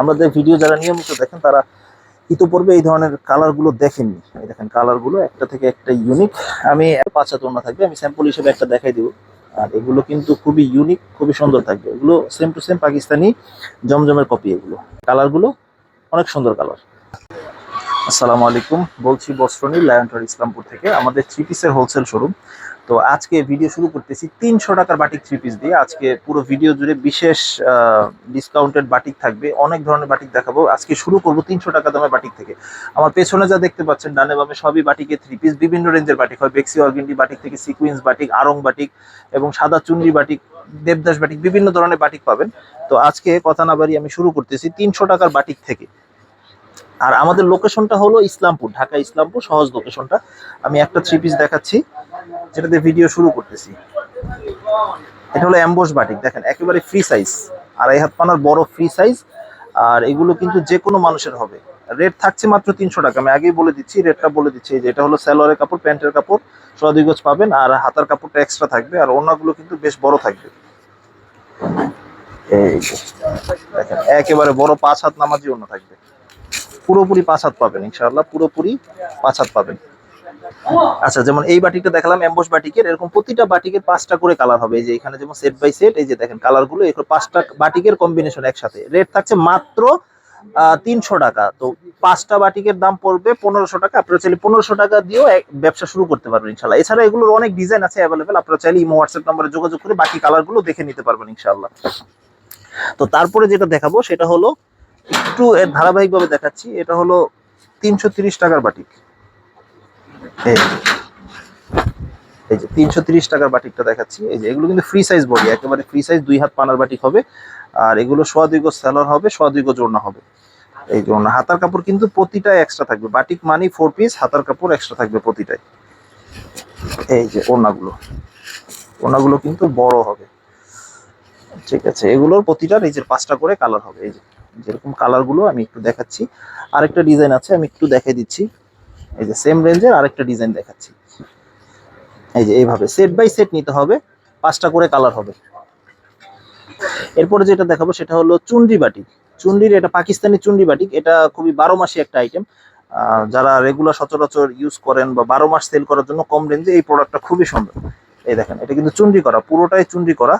আমাদের ভিডিও যারা নিয়মিত দেখেন, তারা ইতোপূর্বে এই ধরনের কালারগুলো দেখেননি। দেখেন কালারগুলো একটা থেকে একটা ইউনিক আমি পাঁচ হাত ওড়না থাকবে, আমি স্যাম্পল হিসেবে একটা দেখাই দিব। আর এগুলো কিন্তু খুবই ইউনিক খুবই সুন্দর থাকবে। এগুলো সেম টু সেম পাকিস্তানি জমজমের কপি এগুলো। কালারগুলো অনেক সুন্দর কালার আসসালামু আলাইকুম, বলছি বস্ত্রনী লায়ন্টর ইসলামপুর থেকে। আমাদের থ্রি পিসের হোলসেল শোরুম তো আজকে ভিডিও শুরু করতেছি তিনশো টাকার বাটিক থ্রি পিস দিয়ে। আজকে পুরো ভিডিও জুড়ে বিশেষ ডিসকাউন্টেড বাটিক থাকবে। অনেক ধরনের বাটিক দেখাবো। আজকে শুরু করব তিনশো টাকা দামের বাটিক থেকে। আমার পেছনে যা দেখতে পাচ্ছেন, ডানে বামে সবই বাটিকে থ্রি পিস বিভিন্ন রেঞ্জের বাটিক হয়। বেক্সি অর্গেন্ডি বাটিক থেকে সিকুইন্স বাটিক আরং বাটিক এবং সাদা চুনরি বাটিক দেবদাস বাটিক বিভিন্ন ধরনের বাটিক পাবেন। তো আজকে কথা না বাড়ি আমি শুরু করতেছি তিনশো টাকার বাটিক থেকে। আর আমাদের লোকেশনটা হলো ইসলামপুর, ঢাকা ইসলামপুর, সহজ লোকেশনটা আমি একটা থ্রি পিস দেখাচ্ছি যেটাতে ভিডিও শুরু করতেছি। এটা হলো অ্যাম্বোস বাটিক দেখেন, একেবারে ফ্রি সাইজ আড়াই হাত পানার বড় ফ্রি সাইজ আর এগুলো কিন্তু যে কোনো মানুষের হবে। রেট থাকছে মাত্র তিনশো টাকা। আমি আগেই বলে দিচ্ছি রেটটা বলে দিচ্ছি। যে এটা হলো স্যালোয়ারের কাপড়, প্যান্টের কাপড় সদুই গজ পাবেন। আর হাতার কাপড়টা এক্সট্রা থাকবে। আর ওনাগুলো কিন্তু বেশ বড় থাকবে। এই দেখেন, একেবারে বড় পাঁচ হাত নামাজি অন্য থাকবে। পুরোপুরি পাঁচ হাত পাবেন, ইনশাআল্লাহ পুরোপুরি পাঁচ হাত পাবেন। আচ্ছা যেমন এই বাটিকটা দেখালাম এম্বোস বাটিকের, এরকম প্রতিটা বাটিকের পাঁচটা করে কালার হবে। এই যে এখানে যেমন সেট বাই সেট এই যে দেখেন কালারগুলো এগুলো পাঁচটা বাটিকের কম্বিনেশন একসাথে। রেট থাকছে মাত্র তিনশো টাকা। তো পাঁচটা বাটিকের দাম পড়বে পনেরোশো টাকা। আপনারা চাইলে পনেরোশো টাকা দিয়েও ব্যবসা শুরু করতে পারবেন ইনশাল্লাহ এছাড়া এগুলোর অনেক ডিজাইন আছে অ্যাভেলেবেল আপনারা চাইলে ইমো হোয়াটসঅ্যাপ নাম্বারে যোগাযোগ করে বাকি কালারগুলো দেখে নিতে পারবেন ইনশাল্লাহ তো তারপরে যেটা দেখাবো, সেটা হলো একটু এর ধারাবাহিকভাবে দেখাচ্ছি, এটা হলো তিনশো টাকার বাটিক। এই যে তিনশো তিরিশ টাকার বাটিকটা দেখাচ্ছি, এই যে এগুলো কিন্তু ফ্রি সাইজ বডি একেবারে ফ্রি সাইজ দুই হাত পানার বাটিক হবে, আর এগুলো সোয়া দুই হবে সোয়া দুই হবে। এই যে হাতার কাপড় কিন্তু প্রতিটাই এক্সট্রা থাকবে, বাটিক মানি ফোর পিস হাতার কাপড় এক্সট্রা থাকবে প্রতিটাই। এই যে ওড়নাগুলো ওড়নাগুলো কিন্তু বড় হবে। ঠিক আছে, এগুলোর প্রতিটার এই যে পাঁচটা করে কালার হবে, এই যে। যেরকম কালারগুলো আমি একটু দেখাচ্ছি। আরেকটা ডিজাইন আছে, আমি একটু দেখাই দিচ্ছি। এই যে সেম রেঞ্জের আরেকটা ডিজাইন দেখাচ্ছি। এই যে এইভাবে সেট বাই সেট নিতে হবে, পাঁচটা করে কালার হবে। এরপরে যেটা দেখাবো সেটা হলো চুনরি বাটিক। চুনরির এটা পাকিস্তানি চুনরি বাটিক, এটা খুবই বারো মাসি একটা আইটেম যারা রেগুলার সচরাচর ইউজ করেন বা বারো মাস সেল করার জন্য কম রেঞ্জে এই প্রোডাক্টটা খুবই সুন্দর। এই দেখেন, এটা কিন্তু চুনরি করা, পুরোটাই চুনরি করা।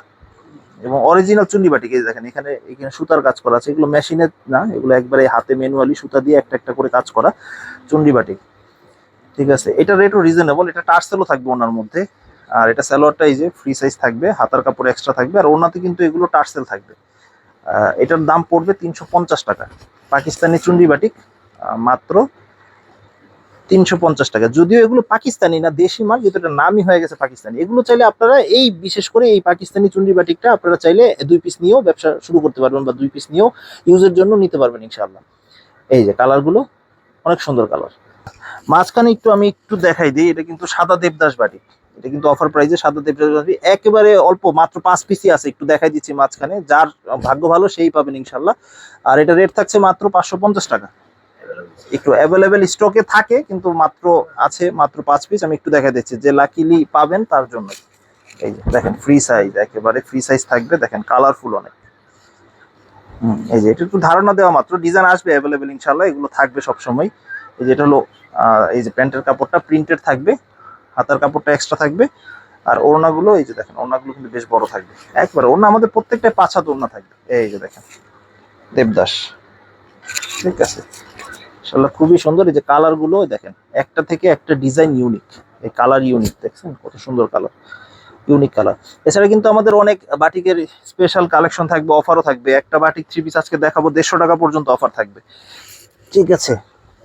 এবং অরিজিনাল চুন্ডি বাটিক দেখেন, এখানে এখানে সুতার কাজ করা আছে। এগুলো মেশিনের না, এগুলো একবারে হাতে ম্যানুয়ালি সুতা দিয়ে একটা একটা করে কাজ করা চুন্ডি ঠিক আছে? এটা রেটও রিজনেবল এটা টার্সেলও থাকবে ওনার মধ্যে। আর এটা স্যালোয়ারটা এই যে ফ্রি সাইজ থাকবে, হাতার কাপড় এক্সট্রা থাকবে, আর ওনাতে কিন্তু এগুলো টার্সেল থাকবে। এটার দাম পড়বে তিনশো পঞ্চাশ টাকা। পাকিস্তানি চুন্ডি বাটিক মাত্র তিনশো পঞ্চাশ টাকা। যদিও এগুলো পাকিস্তানি না, দেশি মাল যেহেতু এটা নামই হয়ে গেছে পাকিস্তানি। এগুলো চাইলে আপনারা এই, বিশেষ করে এই পাকিস্তানি চুন্ডি বাটিকটা আপনারা চাইলে দুই পিস নিয়েও ব্যবসা শুরু করতে পারবেন বা দুই পিস নিয়েও ইউজের জন্য নিতে পারবেন ইনশাআল্লাহ। এই যে কালারগুলো অনেক সুন্দর কালার মাঝখানে একটু আমি একটু দেখাই দিই, এটা কিন্তু সাদা দেবদাস বাটিক। এটা কিন্তু অফার প্রাইসে সাদা দেবদাস বাটিক। একেবারে অল্প, মাত্র পাঁচ পিসই আছে, একটু দেখাই দিচ্ছি মাঝখানে। যার ভাগ্য ভালো, সেই পাবেন ইনশাল্লাহ আর এটা রেট থাকছে মাত্র পাঁচশো পঞ্চাশ টাকা। একটু অ্যাভেলেবেল স্টকে থাকে কিন্তু মাত্র আছে মাত্র পাঁচ পিস আমি একটু দেখা দিচ্ছি যে লাকিলি পাবেন তার জন্য। এই যে দেখেন ফ্রি সাইজ একেবারে ফ্রি সাইজ থাকবে। দেখেন কালারফুল অনেক। হুম, এই যে এটা একটু ধারণা দেওয়া মাত্র। ডিজাইন আসবে অ্যাভেলেবেল ইনশাল্লাহ এগুলো থাকবে সব সময় এই যে এটা হলো এই যে প্যান্টের কাপড়টা প্রিন্টেড থাকবে হাতার কাপড়টা এক্সট্রা থাকবে। আর ওড়নাগুলো এই যে দেখেন ওড়নাগুলো কিন্তু বেশ বড় থাকবে। একবারে ওড়না আমাদের প্রত্যেকটা পাঁচ হাত ওড়না থাকবে। এই যে দেখেন দেবদাস। ঠিক আছে? ইনশাল্লাহ খুবই সুন্দর। এই যে কালারগুলো দেখেন, একটা থেকে একটা ডিজাইন ইউনিক এই কালার ইউনিক দেখছেন? কত সুন্দর কালার ইউনিক কালার এছাড়া কিন্তু আমাদের অনেক বাটিকের স্পেশাল কালেকশন থাকবে অফারও থাকবে। একটা বাটিক থ্রি পিস আজকে দেখাবো, দেড়শো টাকা পর্যন্ত অফার থাকবে। ঠিক আছে?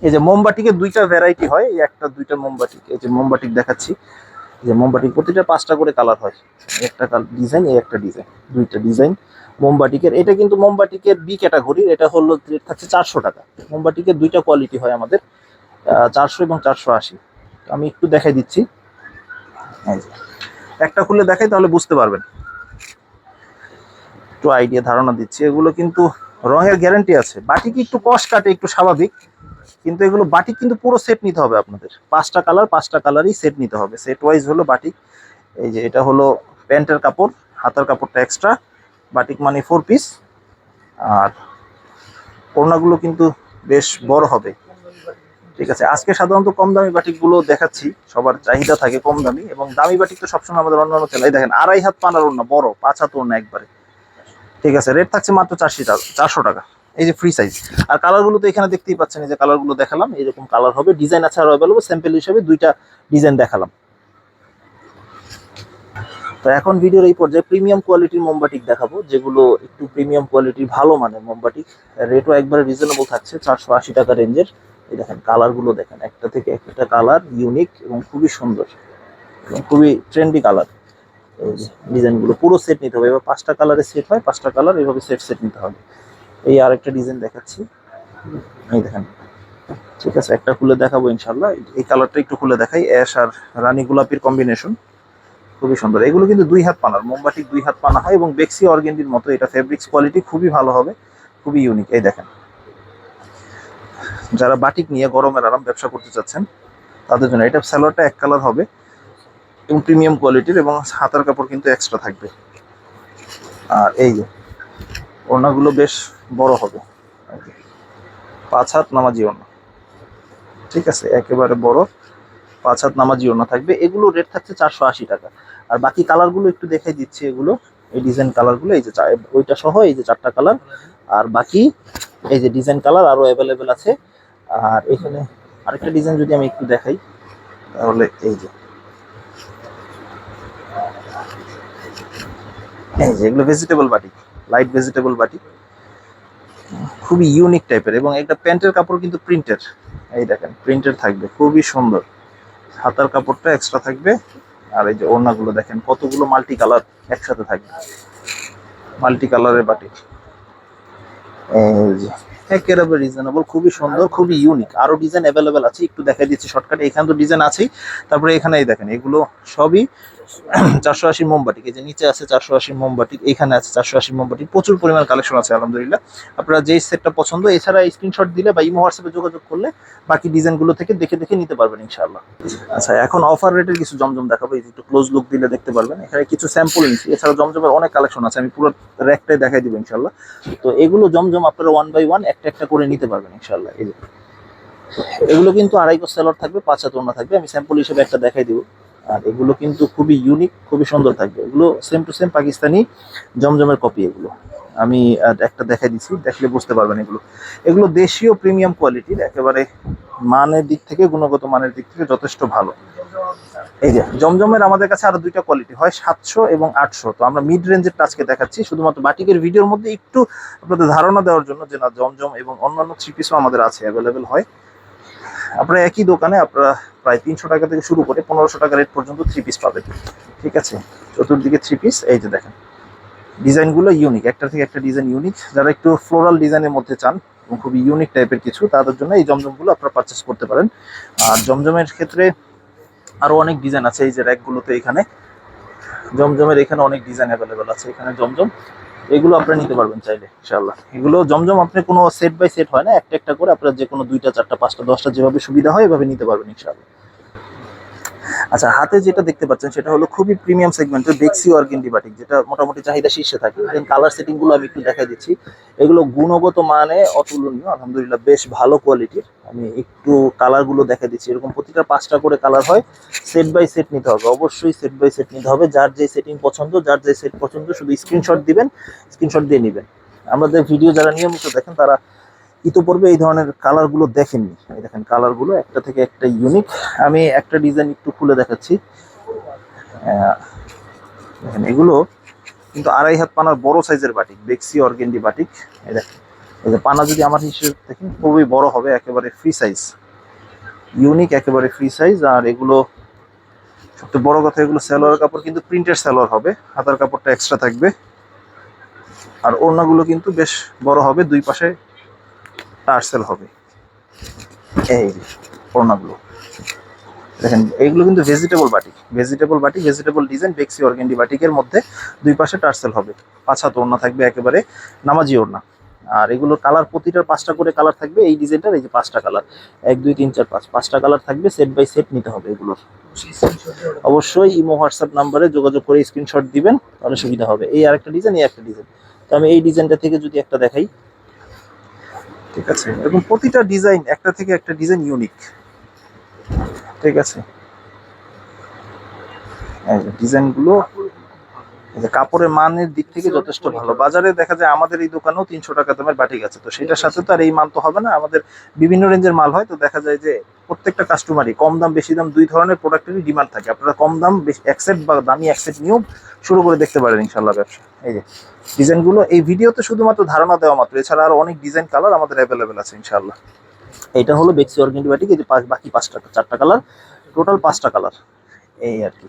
এই যে মোমবাটিকে দুইটা ভ্যারাইটি হয়, এই একটা, দুইটা মোমবাটিক। এই যে মোমবাটিক দেখাচ্ছি যে মোমবাটিক প্রতিটা পাঁচটা করে কালার হয়। একটা ডিজাইন এই একটা ডিজাইন দুইটা ডিজাইন মোমবাটিকের এটা কিন্তু মোমবাটিকের বি ক্যাটাগরির এটা হলো থাকছে চারশো টাকা। মোমবাটিকের দুইটা কোয়ালিটি হয় আমাদের চারশো এবং চারশো আশি। আমি একটু দেখাই দিচ্ছি। একটা খুলে দেখাই তাহলে বুঝতে পারবেন। একটু আইডিয়া ধারণা দিচ্ছি। এগুলো কিন্তু রঙের গ্যারেন্টি আছে। বাটিক একটু কষ্ট কাটে, একটু স্বাভাবিক। কিন্তু এগুলো বাটিক কিন্তু পুরো সেট নিতে হবে আপনাদের। পাঁচটা কালার পাঁচটা কালারই সেট নিতে হবে। সেট ওয়াইজ হলো বাটিক এই যে, এটা হলো প্যান্টের কাপড়, হাতার কাপড়টা এক্সট্রা বাটিক মানে ফোর পিস আর ওড়নাগুলো কিন্তু বেশ বড় হবে। ঠিক আছে, আজকে সাধারণত কম দামি বাটিকগুলো দেখাচ্ছি, সবার চাহিদা থাকে কম দামি, এবং দামি বাটিক তো সবসময় আমাদের অন্যান্য তেলাই দেখেন, আড়াই হাত পানার ওড়না, বড়, পাঁচ হাত ওড়না একবারে। ঠিক আছে রেট থাকছে মাত্র চারশো টাকা চারশো টাকা, এই যে ফ্রি সাইজ আর কালারগুলো তো এখানে দেখতেই পাচ্ছেন, এই যে কালারগুলো দেখালাম, এরকম কালার হবে ডিজাইন আছে আরও অ্যাভেলেবল স্যাম্পল হিসেবে দুইটা ডিজাইন দেখালাম। তো এখন ভিডিওর এই পর্যায়ে প্রিমিয়াম কোয়ালিটির মোমবাটিক দেখাবো, যেগুলো একটু প্রিমিয়াম কোয়ালিটির ভালো মানের মোমবাটিক রেটও একবারে রিজনেবল থাকছে, চারশো আশি টাকা রেঞ্জের এই দেখেন কালারগুলো দেখেন, একটা থেকে একটা কালার ইউনিক এবং খুবই সুন্দর, এবং খুবই ট্রেন্ডি কালার ডিজাইনগুলো পুরো সেট নিতে হবে। এবার পাঁচটা কালারের সেট হয়, পাঁচটা কালার এইভাবে সেট সেট নিতে হবে। এই আর একটা ডিজাইন দেখাচ্ছি। এই দেখেন, ঠিক আছে, একটা খুলে দেখাবো ইনশাল্লাহ এই কালারটা একটু খুলে দেখাই অ্যাশ আর রানী গোলাপির কম্বিনেশন খুবই সুন্দর। এগুলো কিন্তু দুই হাত পানার মোমবাটিক দুই হাত পানা হয় এবং বেক্সি অর্গেন্ডির মতো এটা ফেব্রিক্স কোয়ালিটি খুবই ভালো হবে, খুবই ইউনিক এই দেখেন। যারা বাটিক নিয়ে গরমের আরাম ব্যবসা করতে চাচ্ছেন, তাদের জন্য এটা স্যালোয়ারটা এক কালার হবে এবং প্রিমিয়াম কোয়ালিটির এবং হাতার কাপড় কিন্তু এক্সট্রা থাকবে। আর এই যে, ওড়নাগুলো বেশ বড় হবে। পাঁচ হাত নামাজি ওড়না। ঠিক আছে, একেবারে বড়। পাঁচ হাত নামাজি ওড়না থাকবে। এগুলো রেট থাকছে চারশো আশি টাকা। আর বাকি কালারগুলো একটু দেখাই দিচ্ছি এগুলো। এই ডিজাইন কালারগুলো এই যে ওইটা সহ এই যে চারটা কালার আর বাকি এই যে ডিজাইন কালার আরও অ্যাভেলেবেল আছে। আর এখানে আরেকটা ডিজাইন যদি আমি একটু দেখাই, তাহলে এই যে। এই যে এগুলো ভেজিটেবল বাটি লাইট ভেজিটেবল বাটি। খুবই ইউনিক টাইপের এবং একটা প্যান্টের কাপড় কিন্তু প্রিন্টের এই দেখেন প্রিন্টের থাকবে, খুবই সুন্দর। হাতার কাপড়টা এক্সট্রা থাকবে। আর এই যে ওড়নাগুলো দেখেন, কতগুলো মাল্টি কালার একসাথে থাকে। মাল্টি কালারের বাটি। একেবারে রিজনেবল খুবই সুন্দর, খুবই ইউনিক আরও ডিজাইন অ্যাভেলেবেল আছে, একটু দেখাই দিচ্ছি শর্টকাটে এখানে তো ডিজাইন আছেই। তারপরে এখানেই দেখেন, এগুলো সবই চারশো আশি মোমবাটিক এই যে নিচে আছে চারশো আশি মোমবাটিক এখানে আছে চারশো আশি মোমবাটিক প্রচুর পরিমাণ কালেকশন আছে, আলহামদুলিল্লাহ। আপনারা যেই সেটটা পছন্দ, এছাড়া স্ক্রিনশট দিলে বা ইমো হোয়াটসঅ্যাপে যোগাযোগ করলে বাকি ডিজাইনগুলো থেকে দেখে দেখে নিতে পারবেন, ইনশাআল্লাহ। আচ্ছা এখন অফার রেটের কিছু জমজম দেখাবো, এই একটু ক্লোজ লুক দিলে দেখতে পারবেন। এখানে কিছু স্যাম্পল নিচ্ছি এছাড়া জমজমের অনেক কালেকশন আছে, আমি পুরো র্যাকটাই দেখাই দিব, ইনশাআল্লাহ। তো এগুলো জমজম আপনারা ওয়ান বাই ওয়ান একটা একটা করে নিতে পারবেন, ইনশাআল্লাহ, এই এগুলো কিন্তু আড়াই গজ সেলর থাকবে, পাঁচ হাত থাকবে, আমি স্যাম্পল হিসেবে একটা দেখাই দিব। আর এগুলো কিন্তু খুবই ইউনিক খুবই সুন্দর থাকবে। এগুলো সেম টু সেম পাকিস্তানি জমজমের কপি এগুলো। আমি একটা দেখাই দিচ্ছি দেখলে বুঝতে পারবেন এগুলো। এগুলো দেশীয় প্রিমিয়াম কোয়ালিটির একেবারে মানের দিক থেকে, গুণগত মানের দিক থেকে যথেষ্ট ভালো। এই যে, জমজমের আমাদের কাছে আরও দুইটা কোয়ালিটি হয়, সাতশো এবং আটশো। তো আমরা মিড রেঞ্জের টাচকে দেখাচ্ছি, শুধুমাত্র বাটিকের ভিডিওর মধ্যে একটু আপনাদের ধারণা দেওয়ার জন্য যে না, জমজম এবং অন্যান্য থ্রি পিসও আমাদের আছে অ্যাভেলেবেল হয়। আপনারা একই দোকানে আপনারা প্রায় তিনশো টাকা থেকে শুরু করে পনেরোশো টাকা রেট পর্যন্ত থ্রি পিস পাবেন। ঠিক আছে? চতুর্দিকে থ্রি পিস এই যে দেখেন। ডিজাইনগুলো ইউনিক একটা থেকে একটা ডিজাইন ইউনিক যারা একটু ফ্লোরাল ডিজাইনের মধ্যে চান এবং খুবই ইউনিক টাইপের কিছু, তাদের জন্য এই জমজমগুলো আপনারা পারচেস করতে পারেন। আর জমজমের ক্ষেত্রে আরও অনেক ডিজাইন আছে, এই যে র্যাকগুলোতে এখানে। জমজমের এখানে অনেক ডিজাইন অ্যাভেলেবেল আছে। এখানে জমজম এগুলো আপনারা নিতে পারবেন চাইলে, ইনশাআল্লাহ। এগুলো জমজম আপনি কোনো সেট বাই সেট হয় না, একটা একটা করে আপনারা যে কোনো দুইটা, চারটা, পাঁচটা, দশটা যেভাবে সুবিধা হয় এভাবে নিতে পারবেন, ইনশাআল্লাহ। আচ্ছা হাতে যেটা দেখতে পাচ্ছেন সেটা হলো খুবই প্রিমিয়াম সেগমেন্টের বেক্সি অর্গেন্ডি বাটিক যেটা মোটামুটি চাহিদা শীর্ষে থাকে। কালার সেটিংগুলো আমি একটু দেখাই দিচ্ছি। এগুলো গুণগত মানে অতুলনীয়, আলহামদুলিল্লাহ বেশ ভালো কোয়ালিটির আমি একটু কালারগুলো দেখাই দিচ্ছি। এরকম প্রতিটা পাঁচটা করে কালার হয় সেট বাই সেট নিতে হবে। অবশ্যই সেট বাই সেট নিতে হবে। যার যে সেটিং পছন্দ, যার যে সেট পছন্দ, শুধু স্ক্রিনশট দিবেন স্ক্রিনশট দিয়ে নেবেন। আমাদের ভিডিও যারা নিয়মিত দেখেন, তারা ইতোপূর্বে এই ধরনের কালারগুলো দেখেননি। দেখেন কালারগুলো, একটা থেকে একটা ইউনিক আমি একটা ডিজাইন একটু খুলে দেখাচ্ছি। দেখেন, এগুলো কিন্তু আড়াই হাত পানার বড় সাইজের বাটিক বেক্সি অর্গেন্ডি বাটিক এই পানা যদি আমার হিসেবে দেখেন, খুবই বড় হবে, একেবারে ফ্রি সাইজ ইউনিক একেবারে ফ্রি সাইজ আর এগুলো, সবচেয়ে বড় কথা, এগুলো সালোয়ার কাপড় কিন্তু প্রিন্টের সালোয়ার হবে। হাতার কাপড়টা এক্সট্রা থাকবে। আর ওড়নাগুলো কিন্তু বেশ বড় হবে, দুই পাশে টার্সেল হবে। এই ওড়নাগুলো দেখেন, এইগুলো কিন্তু vegetable batik vegetable batik vegetable design বেক্সি organdy বাটিকের মধ্যে দুই পাশে টার্সেল হবে। পাঁচ হাত ওড়না থাকবে একেবারে নামাজি ওড়না। আর এগুলোর কালার প্রতিটার পাঁচটা করে কালার থাকবে। এই ডিজাইনটার এই যে পাঁচটা কালার এক, দুই, তিন, চার, পাঁচ। পাঁচটা কালার থাকবে সেট বাই সেট নিতে হবে এগুলোর। অবশ্যই ইমো হোয়াটসঅ্যাপ নাম্বারে যোগাযোগ করে স্ক্রিনশট দিবেন, তাহলে সুবিধা হবে। এই আরেকটা ডিজাইন এই একটা ডিজাইন তো আমি এই ডিজাইনটা থেকে যদি একটা দেখাই ঠিক আছে? এবং প্রতিটা ডিজাইন একটা থেকে একটা ডিজাইন ইউনিক ঠিক আছে? ডিজাইনগুলো কাপড়ের মানের দিক থেকে যথেষ্ট ভালো। বাজারে দেখা যায় আমাদের এই দোকানেও তিনশো টাকা দামের বাটিক আছে তো সেটার সাথে তো আর এই মান তো হবে না। আমাদের বিভিন্ন রেঞ্জের মাল হয়। তো দেখা যায় যে প্রত্যেকটা কাস্টমারই কম দাম বেশি দাম দুই ধরনের প্রোডাক্টেরই ডিমান্ড থাকে। আপনারা কম দাম অ্যাকসেপ্ট বা দামি অ্যাকসেপ্ট নিয়েও শুরু করে দেখতে পারেন ইনশাল্লাহ ব্যবসা। এই যে ডিজাইনগুলো এই ভিডিওতে শুধুমাত্র ধারণা দেওয়া মাত্র। এছাড়া আরও অনেক ডিজাইন কালার আমাদের অ্যাভেলেবেল আছে ইনশাল্লাহ এটা হলো বেক্সি অর্গেন্ডি এই যে পাঁচ- বাকি পাঁচটা চারটা কালার টোটাল পাঁচটা কালার এই আর কি।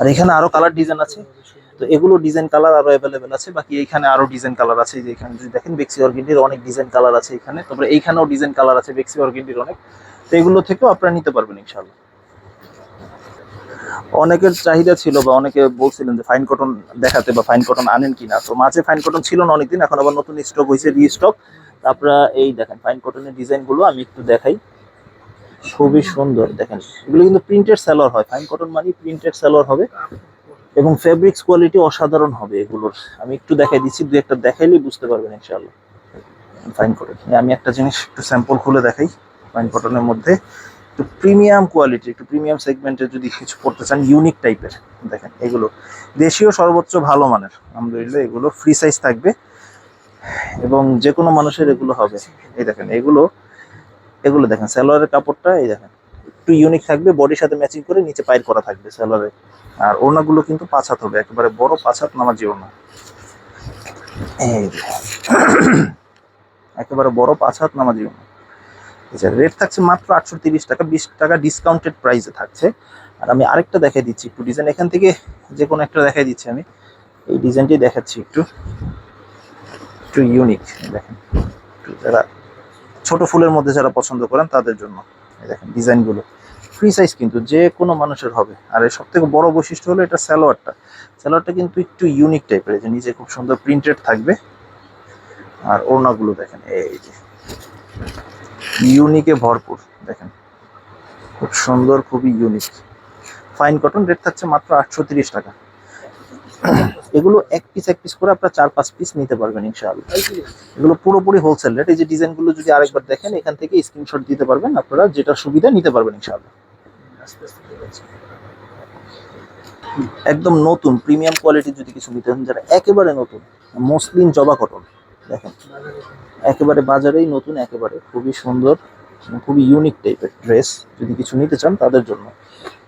আর এখানে আরও কালার ডিজাইন আছে। তো এগুলো ডিজাইন কালার আরও অ্যাভেলেবেল আছে। বাকি এইখানে আরও ডিজাইন কালার আছে। যে এখানে যদি দেখেন বেক্সি অর্গেন্ডির অনেক ডিজাইন কালার আছে এখানে। তারপরে এইখানেও ডিজাইন কালার আছে বেক্সি অর্গেন্ডির অনেক। তো এগুলো থেকেও আপনারা নিতে পারবেন ইনশাল্লাহ অনেকের চাহিদা ছিল বা অনেকে বলছিলেন যে ফাইন কটন দেখাতে বা ফাইন কটন আনেন কিনা। তো মাঝে ফাইন কটন ছিল না অনেকদিন, এখন আবার নতুন স্টক হয়েছে রিস্টক আপনারা এই দেখেন ফাইন কটনের ডিজাইনগুলো আমি একটু দেখাই। খুবই সুন্দর, দেখেন, এগুলো কিন্তু প্রিন্টেড সেলর হয়। ফাইন কটন মানে প্রিন্টেড সেলর হবে এবং ফেব্রিক্স কোয়ালিটি অসাধারণ হবে এগুলোর। আমি একটু দেখাই দিচ্ছি দু একটা দেখাইলেই বুঝতে পারবেন ইনশাআল্লাহ। ফাইন কটন আমি একটা জিনিস একটু স্যাম্পল খুলে দেখাই ফাইন কটনের মধ্যে। একটু প্রিমিয়াম কোয়ালিটি একটু প্রিমিয়াম সেগমেন্টের যদি কিছু করতে চান ইউনিক টাইপের দেখেন, এগুলো। দেশীয় সর্বোচ্চ ভালো মানের আলহামদুলিল্লাহ এগুলো ফ্রি সাইজ থাকবে। এবং যে কোনো মানুষের এগুলো হবে। এই দেখেন, এগুলো এগুলো দেখেন সালোয়ারের কাপড়টা, এই দেখেন, একটু ইউনিক থাকবে বডির সাথে ম্যাচিং করে নিচে পায়ের করা থাকবে সালোয়ারে আর ওড়নাগুলো কিন্তু পাঁচ হাত হবে, একেবারে বড় পাঁচ হাত নামাজি ওড়না। এই একেবারে বড় পাঁচ হাত নামাজি ওড়না। আচ্ছা রেট থাকছে মাত্র আটশো তিরিশ টাকা, বিশ টাকা ডিসকাউন্টেড প্রাইসে থাকছে। আর আমি আরেকটা দেখাই দিচ্ছি একটু ডিজাইন এখান থেকে যে কোনো একটা দেখাই দিচ্ছি আমি। এই ডিজাইনটি দেখাচ্ছি একটু। একটু ইউনিক দেখেন। যারা ছোট ফুলের মধ্যে যারা পছন্দ করেন তাদের জন্য। দেখেন, ডিজাইনগুলো। ফ্রি সাইজ কিন্তু যে কোনো মানুষের হবে। আর এর সব থেকে বড় বৈশিষ্ট্য হলো এটা স্যালোয়ারটা স্যালোয়ারটা কিন্তু একটু ইউনিক টাইপের যে নিচে খুব সুন্দর প্রিন্টেড থাকবে। আর ওড়নাগুলো দেখেন, এই যে। ইউনিকে ভরপুর, দেখেন। খুব সুন্দর, খুবই ইউনিক ফাইন কটন রেট থাকছে মাত্র আটশো টাকা। এগুলো এক পিস এক পিস করে আপনারা চার, পাঁচ পিস নিতে পারবেন ইনশাআল্লাহ। এগুলো পুরোপুরি হোলসেল রেট এই যে ডিজাইনগুলো যদি আরেকবার দেখেন, এখান থেকে স্ক্রিনশট দিতে পারবেন, আপনারা যেটা সুবিধা নিতে পারবেন ইনশাআল্লাহ। একদম নতুন প্রিমিয়াম কোয়ালিটির যদি কিছু নিতে চান, যারা একেবারে নতুন মসলিন জবা কটন দেখেন। একেবারে বাজারেই নতুন, একেবারে খুবই সুন্দর, খুবই ইউনিক টাইপের ড্রেস যদি কিছু নিতে চান তাদের জন্য।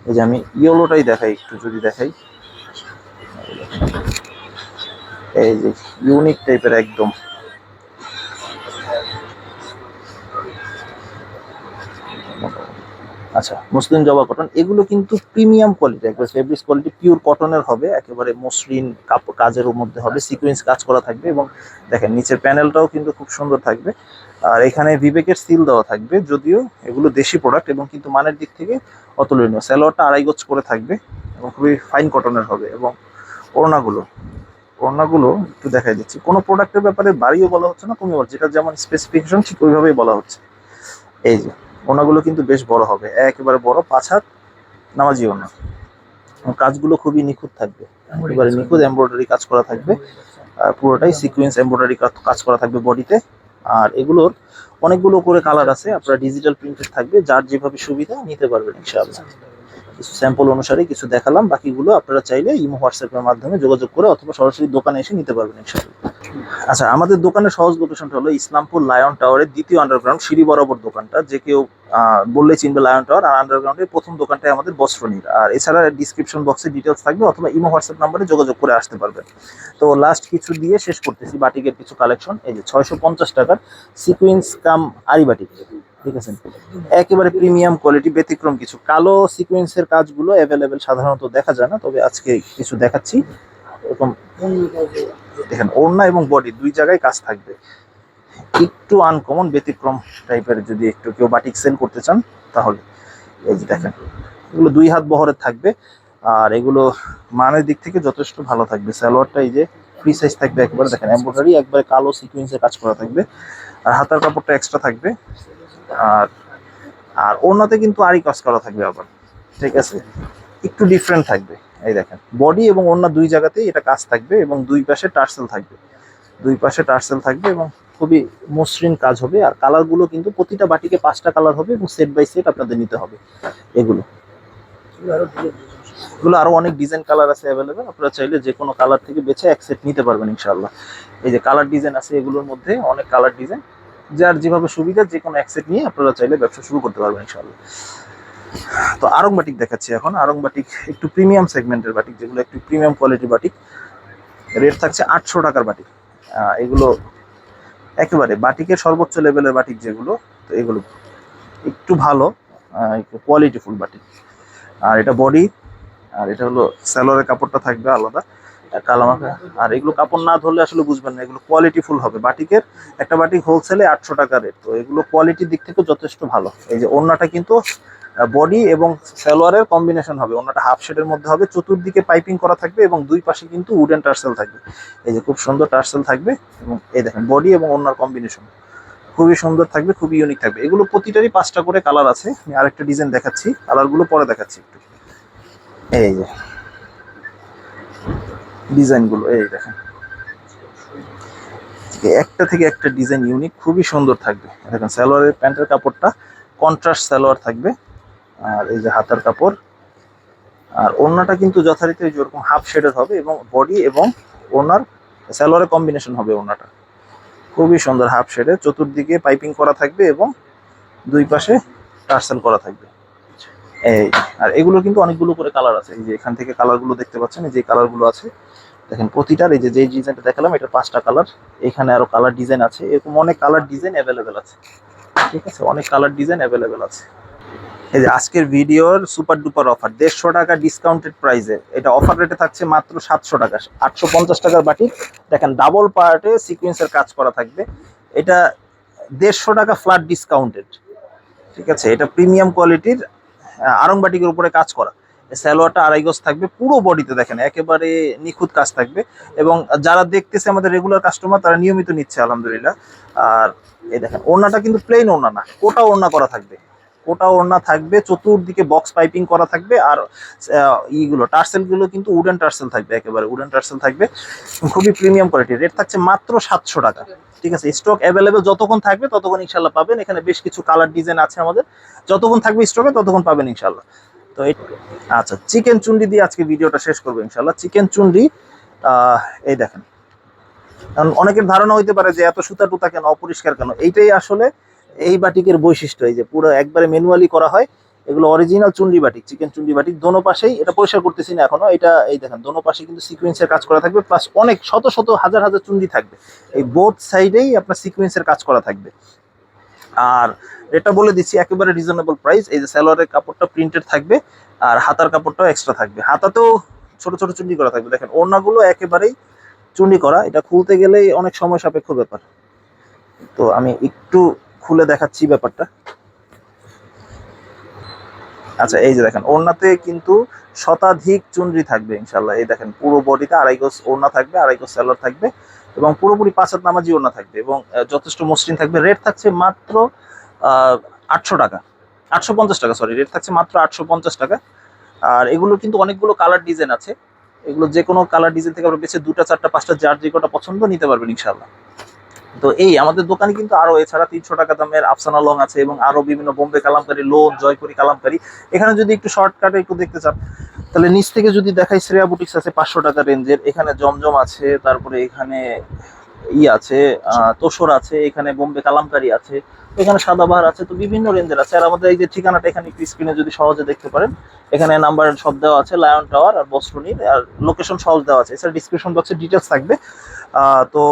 এই যে আমি ইয়েলোটাই দেখাই, একটু যদি দেখাই। এই যে ইউনিক টাইপের একদম। আচ্ছা মুসলিম জবা কটন এগুলো কিন্তু প্রিমিয়াম কোয়ালিটি একবার ফেব্রিক্স কোয়ালিটি পিওর কটনের হবে, একেবারে মসৃণ কাজের মধ্যে হবে সিকোয়েন্স কাজ করা থাকবে এবং দেখেন, নিচের প্যানেলটাও কিন্তু খুব সুন্দর থাকবে। আর এখানে বিবেকের সিল দেওয়া থাকবে, যদিও এগুলো দেশি প্রোডাক্ট এবং কিন্তু মানের দিক থেকে অতুলনীয়। স্যালোয়ারটা আড়াই গজ করে থাকবে এবং খুবই ফাইন কটনের হবে এবং ওড়নাগুলো। ওড়নাগুলো একটু দেখাই দিচ্ছি। কোনো প্রোডাক্টের ব্যাপারে বাড়িও বলা হচ্ছে না কমিও বলা যেটা যেমন স্পেসিফিকেশন ঠিক ওইভাবেই বলা হচ্ছে। এই যে ওড়নাগুলো কিন্তু বেশ বড় হবে। একেবারে বড় পাঁচ হাত নামাজি ওড়না। কাজগুলো খুবই নিখুঁত থাকবে। একেবারে নিখুঁত এমব্রয়ডারি কাজ করা থাকবে। আর পুরোটাই সিকোয়েন্স এমব্রয়ডারি কাজ করা থাকবে বডিতে আর এগুলোর অনেকগুলো করে কালার আছে। আপনারা ডিজিটাল প্রিন্টেড থাকবে। যার যেভাবে সুবিধা নিতে পারবেন ইনশাআল্লাহ। কিছু স্যাম্পল অনুসারে কিছু দেখালাম, বাকিগুলো আপনারা চাইলে ইমো হোয়াটসঅ্যাপের মাধ্যমে যোগাযোগ করে অথবা সরাসরি দোকানে এসে নিতে পারবেন ইনশাআল্লাহ। আচ্ছা আমাদের দোকানের সহজ লোকেশনটা হলো ইসলামপুর লায়ন টাওয়ারের দ্বিতীয় আন্ডারগ্রাউন্ড সিঁড়ি বরাবর দোকানটা, যে কেউ বললে চিনবে লায়ন টাওয়ার আর আন্ডারগ্রাউন্ডের প্রথম দোকানটাই আমাদের বস্ত্রনীর। আর এছাড়া ডিসক্রিপশন বক্সে ডিটেলস থাকবে, অথবা ইমো হোয়াটসঅ্যাপ নাম্বারে যোগাযোগ করে আসতে পারবেন। তো লাস্ট কিছু দিয়ে শেষ করতেছি, বাটিকের কিছু কালেকশন এই যে ছয়শো পঞ্চাশ টাকার সিকুয়েন্স কাম আরি বাটিক ঠিক আছে? একেবারে প্রিমিয়াম কোয়ালিটি, ব্যতিক্রম কিছু। কালো সিকোয়েন্সের কাজগুলো অ্যাভেলেবেল সাধারণত দেখা যায় না, তবে আজকে কিছু দেখাচ্ছি। এরকম দেখেন, ওড়না এবং বডি দুই জায়গায় কাজ থাকবে। একটু আনকমন ব্যতিক্রম টাইপের যদি একটু কেউ বাটিক সেল করতে চান, তাহলে। এই যে দেখেন, এগুলো দুই হাত বহরের থাকবে, আর এগুলো মানের দিক থেকে যথেষ্ট ভালো থাকবে। সালোয়ারটা এই যে ফ্রি সাইজ থাকবে একবারে। দেখেন এমব্রয়ডারি একবারে কালো সিকুয়েন্সের কাজ করা থাকবে। আর হাতার কাপড়টা এক্সট্রা থাকবে। আর আর ওড়নাতে কিন্তু আরই কাজ করা থাকবে আবার, ঠিক আছে? একটু ডিফারেন্ট থাকবে, এই দেখেন। বডি এবং ওড়না দুই জায়গাতেই এটা কাজ থাকবে এবং দুই পাশে টার্সেল থাকবে। দুই পাশে টার্সেল থাকবে এবং খুবই মসৃণ কাজ হবে আর কালারগুলো কিন্তু প্রতিটা বাটিকে পাঁচটা কালার হবে এবং সেট বাই সেট আপনাদের নিতে হবে এগুলো। এগুলো আরও অনেক ডিজাইন কালার আছে অ্যাভেলেবেল আপনারা চাইলে যে কোনো কালার থেকে বেছে এক সেট নিতে পারবেন ইনশাল্লাহ এই যে কালার ডিজাইন আছে এগুলোর মধ্যে অনেক কালার ডিজাইন যার যেভাবে সুবিধা, যে কোনো এক সেট নিয়ে আপনারা চাইলে ব্যবসা শুরু করতে পারবেন ইনশাল্লাহ তো আরং বাটিক দেখাচ্ছি এখন। আরং বাটিক একটু প্রিমিয়াম সেগমেন্টের বাটিক, যেগুলো একটু প্রিমিয়াম কোয়ালিটির বাটিক। রেট থাকছে আটশো টাকার বাটিক। এগুলো একেবারে বাটিকের সর্বোচ্চ লেভেলের বাটিক যেগুলো, তো এগুলো একটু ভালো একটু কোয়ালিটিফুল বাটিক। আর এটা বডি আর এটা হলো স্যালোয়ারের কাপড়টা থাকবে আলাদা। কালামাখা আর এগুলো কাপড় না ধরলে আসলে বুঝবেন না, এগুলো কোয়ালিটিফুল হবে। বাটিকের একটা বাটিক হোলসেলে আটশো টাকা রেট তো এগুলো কোয়ালিটির দিক থেকেও যথেষ্ট ভালো। এই যে ওড়নাটা কিন্তু বডি এবং সালোয়ারের কম্বিনেশন হবে। ওনাটা হাফ শেডের মধ্যে হবে। চতুর্দিকে পাইপিং করা থাকবে এবং দুই পাশে কিন্তু উডেন টার্সেল থাকবে। এই যে খুব সুন্দর টার্সেল থাকবে এবং এই দেখেন বডি এবং ওনার কম্বিনেশন খুবই সুন্দর থাকবে, খুবই ইউনিক থাকবে। এগুলো প্রতিটারই পাঁচটা করে কালার আছে। আমি আরেকটা ডিজাইন দেখাচ্ছি। কালারগুলো পরে দেখাচ্ছি একটু। এই যে। ডিজাইনগুলো, এই দেখেন। একটা থেকে একটা ডিজাইন ইউনিক খুবই সুন্দর থাকবে। দেখেন, সালোয়ারের প্যান্টের কাপড়টা কন্ট্রাস্ট সালোয়ার থাকবে, আর এই যে হাতার কাপড়। আর ওড়নাটা কিন্তু যথারীতি যেরকম হাফ শেডের হবে এবং বডি এবং ওড়নার সালোয়ারের কম্বিনেশন হবে ওড়নাটা। খুবই সুন্দর হাফ শেডে চতুর্দিকে পাইপিং করা থাকবে এবং দুই পাশে টার্সেল করা থাকবে। এই, আর এগুলো কিন্তু অনেকগুলো করে কালার আছে। এই যে এখান থেকে কালারগুলো দেখতে পাচ্ছেন, এই যে কালারগুলো আছে। দেখেন প্রতিটার এই যে যে ডিজাইনটা দেখালাম এটা পাঁচটা কালার। এখানে আরও কালার ডিজাইন আছে, এরকম অনেক কালার ডিজাইন অ্যাভেলেবেল আছে। ঠিক আছে? অনেক কালার ডিজাইন অ্যাভেলেবেল আছে। এই যে আজকের ভিডিওর সুপার ডুপার অফার, দেড়শো টাকা ডিসকাউন্টেড প্রাইসে এটা অফার রেটে থাকছে মাত্র সাতশো টাকা, আটশো পঞ্চাশ টাকার বাটি। দেখেন ডাবল পার্টে সিকুয়েন্সের কাজ করা থাকবে। এটা দেড়শো টাকা ফ্ল্যাট ডিসকাউন্টেড ঠিক আছে? এটা প্রিমিয়াম কোয়ালিটির আরং বাটিকের উপরে কাজ করা। স্যালোয়ারটা আড়াই গজ থাকবে, পুরো বডিতে দেখেন, একেবারে নিখুঁত কাজ থাকবে। এবং যারা দেখতেছে আমাদের রেগুলার কাস্টমার তারা নিয়মিত নিচ্ছে, আলহামদুলিল্লাহ। আর এই দেখেন, ওড়নাটা কিন্তু প্লেন ওড়না না, কোটা ওড়না করা থাকবে। কোটা ওড়না থাকবে, চতুর্দিকে বক্স পাইপিং করা থাকবে, আর ইগুলো, টার্সেলগুলো কিন্তু উডেন টার্সেল থাকবে, একেবারে উডেন টার্সেল থাকবে। খুবই প্রিমিয়াম কোয়ালিটি রেট থাকছে মাত্র সাতশো টাকা। ঠিক আছে স্টক অ্যাভেলেবেল যতক্ষণ থাকবে, ততক্ষণ ইনশাল্লাহ পাবেন। এখানে বেশ কিছু কালার ডিজাইন আছে আমাদের। যতক্ষণ থাকবে স্টকে ততক্ষণ পাবেন ইনশাল্লাহ। তো আচ্ছা চিকেন চুন্ডি দিয়ে আজকে ভিডিওটা শেষ করব ইনশাল্লাহ চিকেন চুন্ডি এই দেখেন। কারণ অনেকের ধারণা হইতে পারে যে এত সুতা টুতা কেন, অপরিষ্কার কেন? এইটাই আসলে এই বাটিকের বৈশিষ্ট্য। এই যে পুরো একবারে ম্যানুয়ালি করা হয়, এগুলো অরিজিনাল চুন্ডি বাটিক, চিকেন চুন্ডি বাটিক, দোনো পাশেই, এটা পরিষ্কার করতেছি না এখনও, এটা এই দেখেন, দোনো পাশে কিন্তু সিকুয়েন্সের কাজ করা থাকবে প্লাস অনেক, শত শত, হাজার হাজার চুন্ডি থাকবে। এই বোথ সাইডেই আপনার সিকুয়েন্সের কাজ করা থাকবে। আর এটা বলে দিচ্ছি, একেবারে রিজনেবল প্রাইস এই যে সালোয়ারের কাপড়টা প্রিন্টেড থাকবে আর হাতার কাপড়টাও এক্সট্রা থাকবে। হাতাতেও ছোট ছোট চুন্ডি করা থাকবে। দেখেন, ওড়নাগুলো একেবারেই চুন্ডি করা। এটা খুলতে গেলেই অনেক সময় সাপেক্ষ ব্যাপার। তো আমি একটু খুলে দেখাচ্ছি ব্যাপারটা। আচ্ছা এই যে দেখেন, ওড়নাতে কিন্তু শতাধিক চুনরি থাকবে ইনশাল্লাহ এই দেখেন, পুরো বডিতে আড়াই গজ ওড়না থাকবে, আড়াই গজ স্যালোয়ার থাকবে এবং পুরোপুরি পাঁচ হাত নামাজি ওড়না থাকবে এবং যথেষ্ট মসৃণ থাকবে। রেট থাকছে মাত্র আটশো টাকা। আটশো পঞ্চাশ টাকা সরি রেট থাকছে মাত্র আটশো পঞ্চাশ টাকা। আর এগুলো কিন্তু অনেকগুলো কালার ডিজাইন আছে। এগুলো যে কোনো কালার ডিজাইন থেকে আপনার বেছে দুটা, চারটা, পাঁচটা, যার যে কটা পছন্দ নিতে পারবেন ইনশাল্লাহ তো এই আমাদের দোকানে কিন্তু আরও এছাড়া তিনশো টাকা দামের আফসানা লং আছে এবং আরও বিভিন্ন বোম্বে কালামকারী, লোন, জয়পুরি কালামকারী। এখানে যদি একটু শর্টকাটে একটু দেখতে চান, তাহলে নিচ থেকে যদি দেখাই শ্রেয়া বুটিক্স আছে পাঁচশো টাকা রেঞ্জের এখানে জমজম আছে, তারপরে এখানে ই আছে তোসর আছে, এখানে বোম্বে কালামকারী আছে। এখানে সাদা সাদাবাহার আছে, তো বিভিন্ন রেঞ্জের আছে। আর আমাদের এই যে ঠিকানাটা এখানে একটু স্ক্রিনে যদি সহজে দেখতে পারেন, এখানে নাম্বার সব দেওয়া আছে লায়ন টাওয়ার আর বস্ত্রনীর আর লোকেশন সহজ দেওয়া আছে। এছাড়া ডিসক্রিপশন বক্সে ডিটেলস থাকবে। তো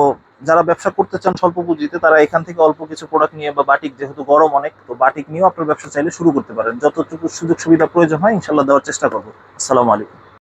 যারা ব্যবসা করতে চান স্বল্প পুঁজিতে, তারা এখান থেকে অল্প কিছু প্রোডাক্ট নিয়ে বা বাটিক যেহেতু গরম অনেক, তো বাটিক নিয়েও আপনার ব্যবসা চাইলে শুরু করতে পারেন। যতটুকু সুযোগ সুবিধা প্রয়োজন হয় ইনশাল্লাহ দেওয়ার চেষ্টা করব। আসসালামু আলাইকুম।